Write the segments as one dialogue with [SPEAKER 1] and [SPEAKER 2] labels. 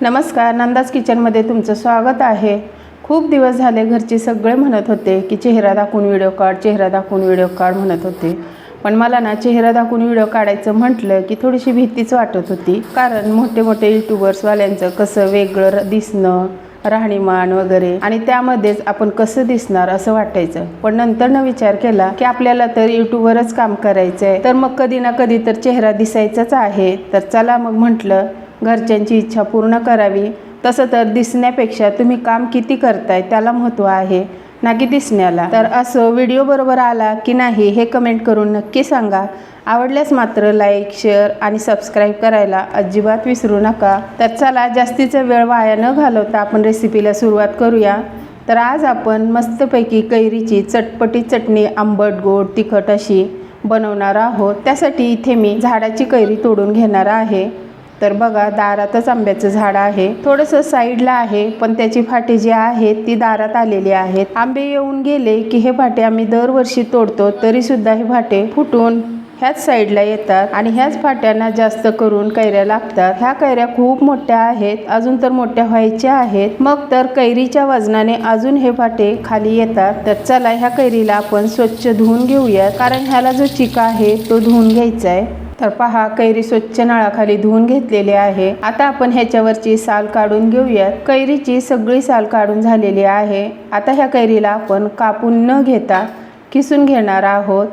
[SPEAKER 1] नमस्कार नंदाज किचनमध्ये तुमचं स्वागत आहे. खूप दिवस झाले घरचे सगळे म्हणत होते की चेहरा दाखवून व्हिडिओ काढ चेहरा दाखवून व्हिडिओ काढ म्हणत होते. पण मला ना चेहरा दाखवून व्हिडिओ काढायचं म्हटलं की थोडीशी भीतीच वाटत होती. कारण मोठे मोठे युट्यूबर्सवाल्यांचं कसं वेगळं दिसणं राहणीमान वगैरे. आणि त्यामध्येच आपण कसं दिसणार असं वाटायचं. पण नंतर न विचार केला की आपल्याला तर यूट्यूबवरच काम करायचं आहे तर मग कधी ना कधी तर चेहरा दिसायचाच आहे. तर चला मग म्हटलं घरच्यांची इच्छा पूर्ण करावी. तसं तर दिसण्यापेक्षा तुम्ही काम किती करताय त्याला महत्त्व आहे ना की दिसण्याला. तर असं व्हिडिओ बरोबर आला की नाही हे कमेंट करून नक्की सांगा. आवडल्यास मात्र लाईक शेअर आणि सबस्क्राईब करायला अजिबात विसरू नका. तर चला जास्तीचा वेळ वाया न घालवता आपण रेसिपीला सुरुवात करूया. तर आज आपण मस्तपैकी कैरीची चटपटी चटणी आंबट गोड तिखट अशी बनवणार आहोत. त्यासाठी इथे मी झाडाची कैरी तोडून घेणार आहे. तर बघा दारातच आंब्याचं झाड आहे. थोडंसं साईडला आहे पण त्याची फाटे जी आहेत ती दारात आलेली आहेत. आंबे येऊन गेले की हे फाटे आम्ही दरवर्षी तोडतो तरी सुद्धा हे फाटे फुटून ह्याच साईडला येतात आणि ह्याच फाट्यांना जास्त करून कैऱ्या लागतात. ह्या कैऱ्या खूप मोठ्या आहेत अजून तर मोठ्या व्हायच्या आहेत. मग तर कैरीच्या वजनाने अजून हे फाटे खाली येतात. तर चला ह्या कैरीला आपण स्वच्छ धुवून घेऊयात. कारण ह्याला जो चिका आहे तो धुवून घ्यायचा आहे. तर पहा कैरी स्वच्छ नळाखाली धुवून घेतलेली आहे. आता आपण ह्याच्यावरची साल काढून घेऊयात. कैरीची सगळी साल काढून झालेली आहे. आता ह्या कैरीला आपण कापून न घेता किसून घेणार आहोत.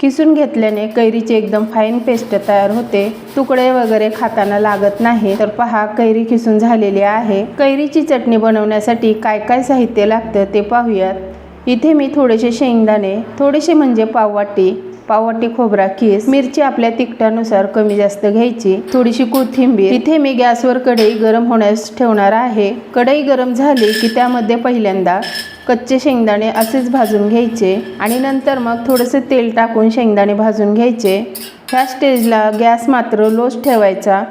[SPEAKER 1] किसून घेतल्याने कैरीची एकदम फाईन पेस्ट तयार होते. तुकडे वगैरे खाताना लागत नाही. तर पहा कैरी किसून झालेली आहे. कैरीची चटणी बनवण्यासाठी काय काय साहित्य लागतं ते पाहूयात. इथे मी थोडेसे शेंगदाणे थोडेसे म्हणजे पाववाटी पाववाटी खोबरा किस मिरची आपल्या तिखटानुसार कमी जास्त घ्यायची. थोडीशी कोथिंबीर. इथे मी गॅसवर कढई गरम होण्यास ठेवणार आहे. कढई गरम झाली की त्यामध्ये पहिल्यांदा कच्चे शेंगदाणे असेच भाजून घ्यायचे आणि नंतर मग थोडंसं तेल टाकून शेंगदाणे भाजून घ्यायचे. ह्या स्टेजला गॅस मात्र लोच ठेवायचा.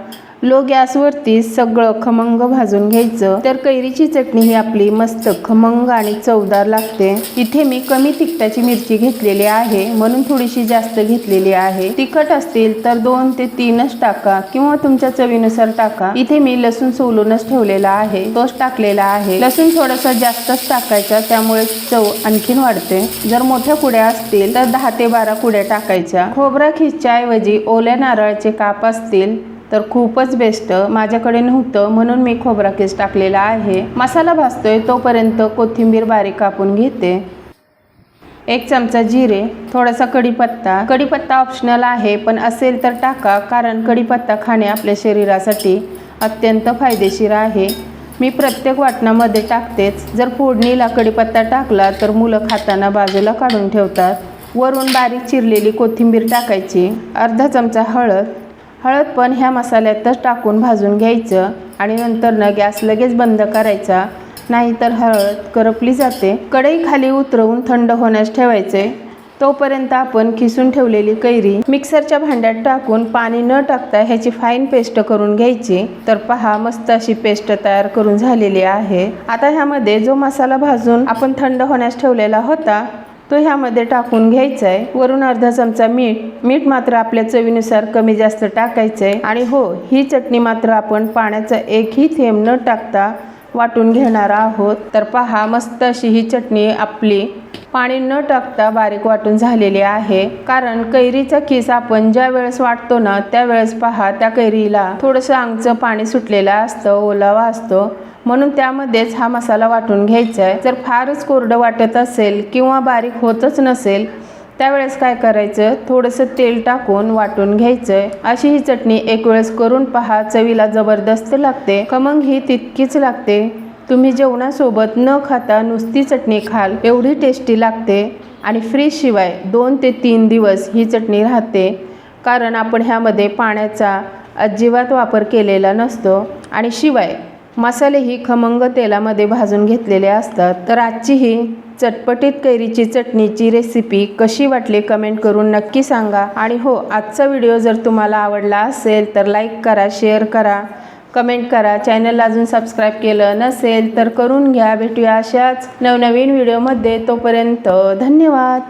[SPEAKER 1] लो गॅसवरती सगळं खमंग भाजून घ्यायचं. तर कैरीची चटणी ही आपली मस्त खमंग आणि चवदार लागते. इथे मी कमी तिखटाची मिरची घेतलेली आहे म्हणून थोडीशी जास्त घेतलेली आहे. तिखट असतील तर दोन ते तीनच टाका किंवा तुमच्या चवीनुसार टाका. इथे मी लसूण सोलूनच ठेवलेला आहे तोच टाकलेला आहे. लसूण थोडासा जास्तच टाकायचा त्यामुळे चव आणखीन वाढते. जर मोठ्या कुड्या असतील तर दहा ते बारा कुड्या टाकायच्या. खोबरा खिसच्या ऐवजी ओल्या नारळाचे काप असतील तर खूपच बेस्ट माझ्याकडे नव्हतं म्हणून मी खोबरा केस टाकलेला आहे. मसाला भाजतोय तोपर्यंत कोथिंबीर बारीक कापून घेते. एक चमचा जिरे थोडासा कढीपत्ता. कढीपत्ता ऑप्शनल आहे पण असेल तर टाका कारण कढीपत्ता खाणे आपल्या शरीरासाठी अत्यंत फायदेशीर आहे. मी प्रत्येक वाटणामध्ये टाकतेच. जर फोडणीला कढीपत्ता टाकला तर मुलं खाताना बाजूला काढून ठेवतात. वरून बारीक चिरलेली कोथिंबीर टाकायची. अर्धा चमचा हळद हळद पण ह्या मसाल्यातच टाकून भाजून घ्यायचं आणि नंतर गॅस लगेच बंद करायचा. नाहीतर हळद करपली जाते. कढई खाली उतरवून थंड होण्यास ठेवायचे. तोपर्यंत आपण खिसून ठेवलेली कैरी मिक्सरच्या भांड्यात टाकून पाणी न टाकता ह्याची फाईन पेस्ट करून घ्यायची. तर पहा मस्त अशी पेस्ट तयार करून झालेली आहे. आता ह्यामध्ये जो मसाला भाजून आपण थंड होण्यास ठेवलेला होता तो ह्यामध्ये टाकून घ्यायचा आहे वरून अर्धा चमचा मीठ मीठ मात्र आपल्या चवीनुसार कमी जास्त टाकायचं आहे आणि हो ही चटणी मात्र आपण पाण्याचा एकही थेंब न टाकता वाटून घेणार आहोत. तर पहा मस्त अशी ही चटणी आपली पाणी न टाकता बारीक वाटून झालेली आहे. कारण कैरीचा किस आपण ज्या वेळेस वाटतो ना त्यावेळेस पहा त्या कैरीला थोडंसं आंगचं पाणी सुटलेलं असतं ओलावा असतो. म्हणून त्यामध्येच हा मसाला वाटून घ्यायचा आहे. जर फारच कोरडं वाटत असेल किंवा बारीक होतच नसेल त्यावेळेस काय करायचं? थोडंसं तेल टाकून वाटून घ्यायचं अशी ही चटणी एक वेळेस करून पहा चवीला जबरदस्त लागते. खमंग ही तितकीच लागते. तुम्ही जेवणासोबत न खाता नुसती चटणी खाल एवढी टेस्टी लागते. आणि फ्रीजशिवाय दोन ते तीन दिवस ही चटणी राहते. कारण आपण ह्यामध्ये पाण्याचा अजिबात वापर केलेला नसतो. आणि शिवाय मसाले ही खमंग तेलामध्ये भाजून घेतलेले असतात. तर आजची ही चटपटीत कैरीची चटणीची रेसिपी कशी वाटली कमेंट करून नक्की सांगा. आणि हो आजचा व्हिडिओ जर तुम्हाला आवडला असेल तर लाईक करा शेअर करा कमेंट करा. चॅनल अजून सबस्क्राईब केलं नसेल तर करून घ्या. भेटूया अशाच नवनवीन व्हिडिओमध्ये तोपर्यंत धन्यवाद.